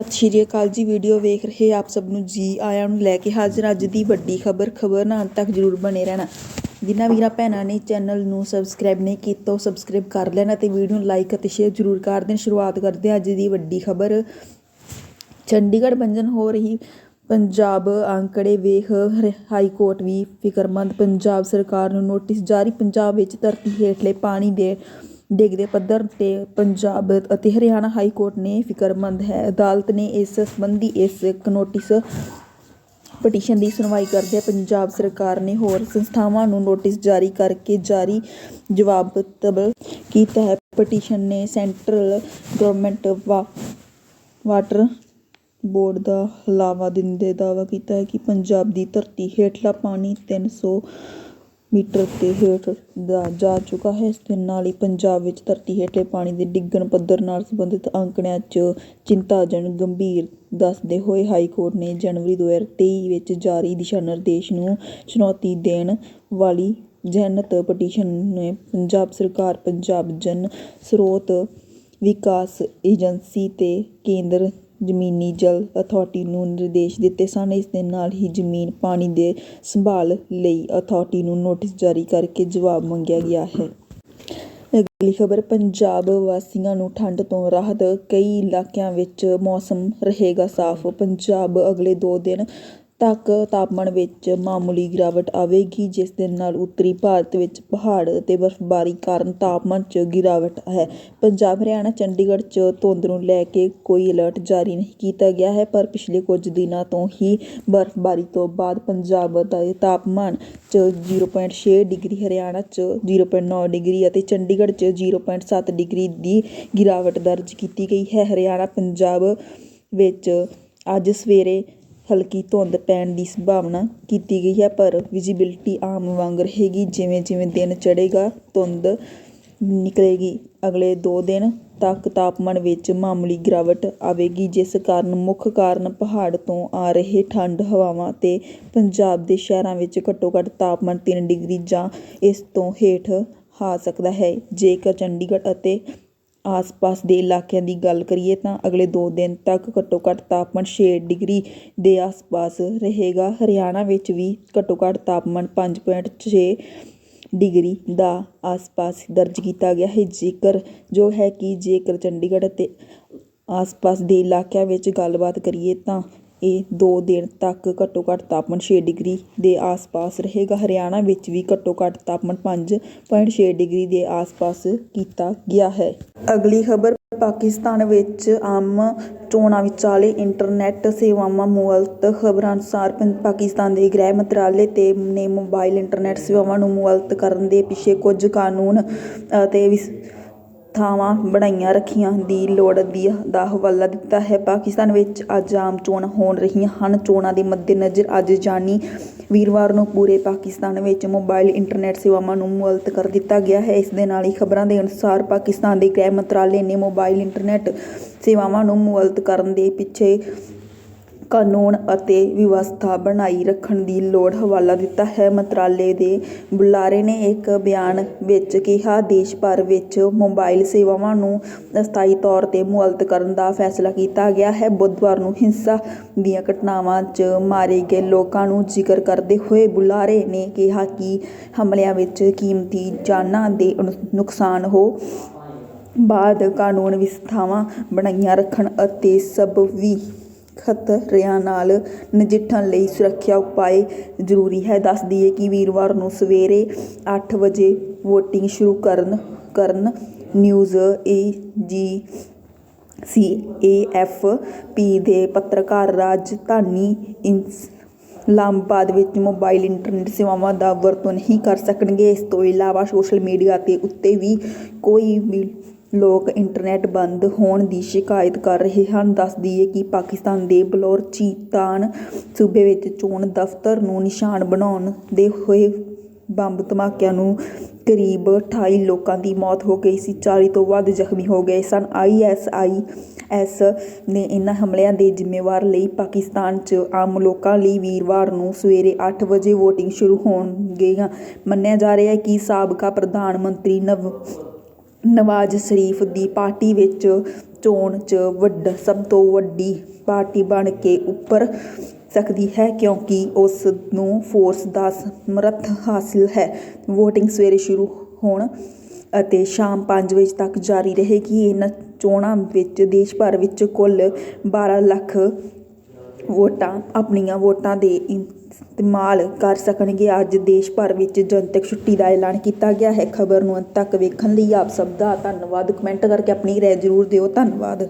ਸਤਿ ਸ਼੍ਰੀ ਅਕਾਲ ਜੀ, ਵੀਡੀਓ ਵੇਖ ਰਹੇ ਆਪ ਸਭ ਨੂੰ ਜੀ ਆਇਆਂ ਨੂੰ ਲੈ ਕੇ ਹਾਜ਼ਰ ਅੱਜ ਦੀ ਵੱਡੀ ਖਬਰ ਖਬਰ ਨਾਲ ਤੱਕ ਜਰੂਰ ਬਣੇ ਰਹਿਣਾ। ਜਿਨ੍ਹਾਂ ਵੀਰਾਂ ਭੈਣਾਂ ਨੇ ਚੈਨਲ ਨੂੰ ਸਬਸਕ੍ਰਾਈਬ ਨਹੀਂ ਕੀਤਾ, ਉਹ ਸਬਸਕ੍ਰਾਈਬ ਕਰ ਲੈਣਾ ਤੇ ਵੀਡੀਓ ਨੂੰ ਲਾਈਕ ਅਤੇ ਸ਼ੇਅਰ ਜਰੂਰ ਕਰ ਦੇਣ। ਸ਼ੁਰੂਆਤ ਕਰਦੇ ਹਾਂ ਅੱਜ ਦੀ ਵੱਡੀ ਖਬਰ। ਚੰਡੀਗੜ੍ਹ ਬੰਜਨ ਹੋ ਰਹੀ ਪੰਜਾਬ ਅੰਕੜੇ ਵੇਖ ਹਾਈ ਕੋਰਟ ਵੀ ਫਿਕਰਮੰਦ। ਪੰਜਾਬ ਸਰਕਾਰ ਨੂੰ ਨੋਟਿਸ ਜਾਰੀ। ਪੰਜਾਬ ਵਿੱਚ ਧਰਤੀ ਹੇਠਲੇ ਪਾਣੀ ਦੇ ਡਿੱਗਦੇ ਪੱਧਰ ਤੇ ਪੰਜਾਬ ਅਤੇ ਹਰਿਆਣਾ ਹਾਈ ਕੋਰਟ ਨੇ ਫਿਕਰਮੰਦ ਹੈ। ਅਦਾਲਤ ਨੇ ਇਸ ਸੰਬੰਧੀ ਇਸ ਨੋਟਿਸ ਪਟੀਸ਼ਨ ਦੀ ਸੁਣਵਾਈ ਕਰਦਿਆਂ ਪੰਜਾਬ ਸਰਕਾਰ ਨੇ ਹੋਰ ਸੰਸਥਾਵਾਂ ਨੂੰ ਨੋਟਿਸ ਜਾਰੀ ਕਰਕੇ ਜਾਰੀ ਜਵਾਬ ਤਲਬ ਕੀਤਾ ਹੈ। ਪਟੀਸ਼ਨ ਨੇ ਸੈਂਟਰਲ ਗਵਰਨਮੈਂਟ ਵਾ, ਵਾਟਰ ਬੋਰਡ ਦਾ ਹਲਾਵਾ ਦਿੰਦੇ ਦਾਅਵਾ ਕੀਤਾ ਹੈ ਕਿ ਪੰਜਾਬ ਦੀ ਧਰਤੀ ਹੇਠਲਾ ਪਾਣੀ 300 ਮੀਟਰ ਤੇ ਹੇਠ ਦਾ ਜਾ ਚੁੱਕਾ ਹੈ। ਇਸ ਦੇ ਨਾਲ ਹੀ ਪੰਜਾਬ ਵਿੱਚ ਧਰਤੀ ਹੇਠਲੇ ਪਾਣੀ ਦੇ ਡਿੱਗਣ ਪੱਧਰ ਨਾਲ ਸੰਬੰਧਿਤ ਅੰਕੜਿਆਂ 'ਚ ਚਿੰਤਾਜਨਕ ਗੰਭੀਰ ਦੱਸਦੇ ਹੋਏ ਹਾਈ ਕੋਰਟ ਨੇ ਜਨਵਰੀ 2023 ਵਿੱਚ ਜਾਰੀ ਦਿਸ਼ਾ ਨਿਰਦੇਸ਼ ਨੂੰ ਚੁਣੌਤੀ ਦੇਣ ਵਾਲੀ ਜਨਹਿਤ ਪਟੀਸ਼ਨ ਨੇ ਪੰਜਾਬ ਸਰਕਾਰ, ਪੰਜਾਬ ਜਨ ਸਰੋਤ ਵਿਕਾਸ ਏਜੰਸੀ ਅਤੇ ਕੇਂਦਰ ਜ਼ਮੀਨੀ ਜਲ ਅਥਾਰਟੀ ਨੂੰ ਨਿਰਦੇਸ਼ ਦਿੱਤੇ ਸਨ। ਇਸ ਦੇ ਨਾਲ ਹੀ ਜ਼ਮੀਨ ਪਾਣੀ ਦੇ ਸੰਭਾਲ ਲਈ ਅਥਾਰਟੀ ਨੂੰ ਨੋਟਿਸ ਜਾਰੀ ਕਰਕੇ ਜਵਾਬ ਮੰਗਿਆ ਗਿਆ ਹੈ। ਅਗਲੀ ਖਬਰ, ਪੰਜਾਬ ਵਾਸੀਆਂ ਨੂੰ ਠੰਡ ਤੋਂ ਰਾਹਤ, ਕਈ ਇਲਾਕਿਆਂ ਵਿੱਚ ਮੌਸਮ ਰਹੇਗਾ ਸਾਫ਼। ਪੰਜਾਬ ਅਗਲੇ 2 ਦਿਨ ਤੱਕ ਤਾਪਮਾਨ ਵਿੱਚ ਮਾਮੂਲੀ ਗਿਰਾਵਟ ਆਵੇਗੀ, ਜਿਸ ਦੇ ਨਾਲ ਉੱਤਰੀ ਭਾਰਤ ਵਿੱਚ ਪਹਾੜ ਅਤੇ ਬਰਫ਼ਬਾਰੀ ਕਾਰਨ ਤਾਪਮਾਨ 'ਚ ਗਿਰਾਵਟ ਹੈ। ਪੰਜਾਬ, ਹਰਿਆਣਾ, ਚੰਡੀਗੜ੍ਹ 'ਚ ਧੁੰਦ ਨੂੰ ਲੈ ਕੇ ਕੋਈ ਅਲਰਟ ਜਾਰੀ ਨਹੀਂ ਕੀਤਾ ਗਿਆ ਹੈ, ਪਰ ਪਿਛਲੇ ਕੁਝ ਦਿਨਾਂ ਤੋਂ ਹੀ ਬਰਫ਼ਬਾਰੀ ਤੋਂ ਬਾਅਦ ਪੰਜਾਬ ਦਾ ਤਾਪਮਾਨ 'ਚ 0.6 ਡਿਗਰੀ, ਹਰਿਆਣਾ 'ਚ 0.9 ਡਿਗਰੀ ਅਤੇ ਚੰਡੀਗੜ੍ਹ 'ਚ 0.7 ਡਿਗਰੀ ਦੀ ਗਿਰਾਵਟ ਦਰਜ ਕੀਤੀ ਗਈ ਹੈ। ਹਰਿਆਣਾ, ਪੰਜਾਬ ਵਿੱਚ ਅੱਜ ਸਵੇਰੇ ਹਲਕੀ ਧੁੰਦ ਪੈਣ ਦੀ ਸੰਭਾਵਨਾ ਕੀਤੀ ਗਈ ਹੈ, ਪਰ ਵਿਜ਼ਿਬਿਲਟੀ ਆਮ ਵਾਂਗ ਰਹੇਗੀ। ਜਿਵੇਂ ਜਿਵੇਂ ਦਿਨ ਚੜ੍ਹੇਗਾ, ਧੁੰਦ ਨਿਕਲੇਗੀ। ਅਗਲੇ ਦੋ ਦਿਨ ਤੱਕ ਤਾਪਮਾਨ ਵਿੱਚ ਮਾਮੂਲੀ ਗਿਰਾਵਟ ਆਵੇਗੀ, ਜਿਸ ਕਾਰਨ ਮੁੱਖ ਕਾਰਨ ਪਹਾੜ ਤੋਂ ਆ ਰਹੇ ਠੰਡ ਹਵਾਵਾਂ ਅਤੇ ਪੰਜਾਬ ਦੇ ਸ਼ਹਿਰਾਂ ਵਿੱਚ ਘੱਟੋ ਘੱਟ ਤਾਪਮਾਨ ਤਿੰਨ ਡਿਗਰੀ ਜਾਂ ਇਸ ਤੋਂ ਹੇਠ ਆ ਸਕਦਾ ਹੈ। ਜੇਕਰ ਚੰਡੀਗੜ੍ਹ ਅਤੇ ਆਸ-ਪਾਸ ਦੇ ਇਲਾਕਿਆਂ ਦੀ ਗੱਲ ਕਰੀਏ ਤਾਂ ਅਗਲੇ ਦੋ ਦਿਨ ਤੱਕ ਘੱਟੋ ਘੱਟ ਤਾਪਮਾਨ ਛੇ ਡਿਗਰੀ ਦੇ ਆਸ-ਪਾਸ ਰਹੇਗਾ। ਹਰਿਆਣਾ ਵਿੱਚ ਵੀ ਘੱਟੋ ਘੱਟ ਤਾਪਮਾਨ 5.6 ਡਿਗਰੀ ਦਾ ਆਸ-ਪਾਸ ਦਰਜ ਕੀਤਾ ਗਿਆ ਹੈ। ਜੇਕਰ, ਜੋ ਹੈ ਕਿ ਜੇਕਰ ਚੰਡੀਗੜ੍ਹ ਅਤੇ ਆਸ-ਪਾਸ ਦੇ ਇਲਾਕਿਆਂ ਵਿੱਚ ਗੱਲਬਾਤ ਕਰੀਏ ਤਾਂ ਇਹ ਦੋ ਦਿਨ ਤੱਕ ਘੱਟੋ ਘੱਟ ਤਾਪਮਾਨ ਛੇ ਡਿਗਰੀ ਦੇ ਆਸ-ਪਾਸ ਰਹੇਗਾ। ਹਰਿਆਣਾ ਵਿੱਚ ਵੀ ਘੱਟੋ ਘੱਟ ਤਾਪਮਾਨ 5.6 ਡਿਗਰੀ ਦੇ ਆਸ-ਪਾਸ ਕੀਤਾ ਗਿਆ ਹੈ। ਅਗਲੀ ਖਬਰ, ਪਾਕਿਸਤਾਨ ਵਿੱਚ ਆਮ ਚੋਣਾਂ ਵਿਚਾਲੇ ਇੰਟਰਨੈਟ ਸੇਵਾਵਾਂ ਮੁਅੱਤਲ, ਖਬਰਾਂ ਅਨੁਸਾਰ ਪੰ- ਪਾਕਿਸਤਾਨ ਦੇ ਗ੍ਰਹਿ ਮੰਤਰਾਲੇ ਤੇ ਨੇ ਮੋਬਾਈਲ ਇੰਟਰਨੈਟ ਸੇਵਾਵਾਂ ਨੂੰ ਮੁਅੱਤਲ ਕਰਨ ਦੇ ਪਿੱਛੇ ਕੁਝ ਕਾਨੂੰਨ ਅਤੇ ਵਿਸ- ਥਾਵਾਂ ਬਣਾਈਆਂ ਰੱਖੀਆਂ ਦੀ ਲੋੜ ਦੀ ਦਾ ਹਵਾਲਾ ਦਿੱਤਾ ਹੈ। ਪਾਕਿਸਤਾਨ ਵਿੱਚ ਅੱਜ ਆਮ ਚੋਣਾਂ ਹੋਣ ਰਹੀਆਂ ਹਨ। ਚੋਣਾਂ ਦੇ ਮੱਦੇਨਜ਼ਰ ਅੱਜ ਜਾਨੀ ਵੀਰਵਾਰ ਨੂੰ ਪੂਰੇ ਪਾਕਿਸਤਾਨ ਵਿੱਚ ਮੋਬਾਈਲ ਇੰਟਰਨੈਟ ਸੇਵਾਵਾਂ ਨੂੰ ਮੁਅੱਤਲ ਕਰ ਦਿੱਤਾ ਗਿਆ ਹੈ। ਇਸ ਦੇ ਨਾਲ ਹੀ ਖਬਰਾਂ ਦੇ ਅਨੁਸਾਰ ਪਾਕਿਸਤਾਨ ਦੇ ਗ੍ਰਹਿ ਮੰਤਰਾਲੇ ਨੇ ਮੋਬਾਈਲ ਇੰਟਰਨੈਟ ਸੇਵਾਵਾਂ ਨੂੰ ਮੁਅੱਤਲ ਕਰਨ ਦੇ ਪਿੱਛੇ ਕਾਨੂੰਨ ਅਤੇ ਵਿਵਸਥਾ ਬਣਾਈ ਰੱਖਣ ਦੀ ਲੋੜ ਹਵਾਲਾ ਦਿੱਤਾ ਹੈ। ਮੰਤਰਾਲੇ ਦੇ ਬੁਲਾਰੇ ਨੇ ਇੱਕ ਬਿਆਨ ਵਿੱਚ ਕਿਹਾ, ਦੇਸ਼ ਭਰ ਵਿੱਚ ਮੋਬਾਈਲ ਸੇਵਾਵਾਂ ਨੂੰ ਅਸਥਾਈ ਤੌਰ ਤੇ ਮੁਅੱਤਲ ਕਰਨ ਦਾ ਫੈਸਲਾ ਕੀਤਾ ਗਿਆ ਹੈ। ਬੁੱਧਵਾਰ ਨੂੰ ਹਿੰਸਾ ਦੀਆਂ ਘਟਨਾਵਾਂ 'ਚ ਮਾਰੇ ਗਏ ਲੋਕਾਂ ਨੂੰ ਜ਼ਿਕਰ ਕਰਦੇ ਹੋਏ ਬੁਲਾਰੇ ਨੇ ਕਿਹਾ ਕਿ ਹਮਲਿਆਂ ਵਿੱਚ ਕੀਮਤੀ ਜਾਨਾਂ ਦੇ ਨੁ- ਨੁਕਸਾਨ ਹੋ ਬਾਅਦ ਕਾਨੂੰਨ ਵਿਵਸਥਾਵਾਂ ਬਣਾਈਆਂ ਰੱਖਣ ਅਤੇ ਸਭਵੀ ਖਤਰਿਆਂ ਨਾਲ ਨਜਿੱਠਣ ਲਈ ਸੁਰੱਖਿਆ ਉਪਾਅ ਜ਼ਰੂਰੀ ਹੈ। ਦੱਸ ਦਈਏ ਕਿ ਵੀਰਵਾਰ ਨੂੰ ਸਵੇਰੇ ਅੱਠ ਵਜੇ ਵੋਟਿੰਗ ਸ਼ੁਰੂ ਕਰਨ ਕਰਨ ਨਿਊਜ਼ ਏ ਜੀ ਸੀ ਏ ਐਫ ਪੀ ਦੇ ਪੱਤਰਕਾਰ ਰਾਜਧਾਨੀ ਇਸਲਾਮਾਬਾਦ ਵਿੱਚ ਮੋਬਾਈਲ ਇੰਟਰਨੈਟ ਸੇਵਾਵਾਂ ਦਾ ਵਰਤੋਂ ਨਹੀਂ ਕਰ ਸਕਣਗੇ। ਇਸ ਤੋਂ ਇਲਾਵਾ ਸੋਸ਼ਲ ਮੀਡੀਆ ਤੇ ਉੱਤੇ ਵੀ ਕੋਈ ਵੀ ਲੋਕ ਇੰਟਰਨੈਟ ਬੰਦ ਹੋਣ ਦੀ ਸ਼ਿਕਾਇਤ ਕਰ ਰਹੇ ਹਨ। ਦੱਸ ਦਈਏ ਕਿ ਪਾਕਿਸਤਾਨ ਦੇ ਬਲੋਚਿਸਤਾਨ ਸੂਬੇ ਵਿੱਚ ਚੋਣ ਦਫ਼ਤਰ ਨੂੰ ਨਿਸ਼ਾਨ ਬਣਾਉਣ ਦੇ ਹੋਏ ਬੰਬ ਧਮਾਕਿਆਂ ਨੂੰ ਕਰੀਬ 28 ਲੋਕਾਂ ਦੀ ਮੌਤ ਹੋ ਗਈ ਸੀ। 40 ਤੋਂ ਵੱਧ ਜ਼ਖਮੀ ਹੋ ਗਏ ਸਨ। ਆਈਐਸਆਈਐਸ ਨੇ ਇਨ੍ਹਾਂ ਹਮਲਿਆਂ ਦੇ ਜ਼ਿੰਮੇਵਾਰ ਲਈ ਪਾਕਿਸਤਾਨ 'ਚ ਆਮ ਲੋਕਾਂ ਲਈ ਵੀਰਵਾਰ ਨੂੰ ਸਵੇਰੇ 8 ਵਜੇ VOTING ਸ਼ੁਰੂ ਹੋਣਗੀਆਂ। ਮੰਨਿਆ ਜਾ ਰਿਹਾ ਹੈ ਕਿ ਸਾਬਕਾ ਪ੍ਰਧਾਨ ਮੰਤਰੀ ਨਵ ਨਵਾਜ਼ ਸ਼ਰੀਫ ਦੀ ਪਾਰਟੀ ਵਿੱਚ ਚੋਣ 'ਚ ਵੱਡ, ਸਭ ਤੋਂ ਵੱਡੀ ਪਾਰਟੀ ਬਣ ਕੇ ਉੱਭਰ ਸਕਦੀ ਹੈ ਕਿਉਂਕਿ ਉਸ ਨੂੰ ਫੋਰਸ ਦਾ ਸਮਰੱਥ ਹਾਸਿਲ ਹੈ। ਵੋਟਿੰਗ ਸਵੇਰੇ ਸ਼ੁਰੂ ਹੋਣ ਅਤੇ ਸ਼ਾਮ 5 ਵਜੇ ਤੱਕ ਜਾਰੀ ਰਹੇਗੀ। ਇਹਨਾਂ ਚੋਣਾਂ ਵਿੱਚ ਦੇਸ਼ ਭਰ ਵਿੱਚ ਕੁੱਲ 12 ਲੱਖ ਵੋਟਾਂ, ਆਪਣੀਆਂ ਵੋਟਾਂ ਦੇ ਇਸਤੇਮਾਲ ਕਰ ਸਕਣਗੇ। ਅੱਜ ਦੇਸ਼ ਭਰ ਵਿੱਚ ਜਨਤਕ ਛੁੱਟੀ ਦਾ ਐਲਾਨ ਕੀਤਾ ਗਿਆ ਹੈ। ਖਬਰ ਨੂੰ ਅੰਤ ਤੱਕ ਵੇਖਣ ਲਈ ਆਪ ਸਭ ਦਾ ਧੰਨਵਾਦ। ਕਮੈਂਟ ਕਰਕੇ ਆਪਣੀ ਰਾਏ ਜ਼ਰੂਰ ਦਿਓ। ਧੰਨਵਾਦ।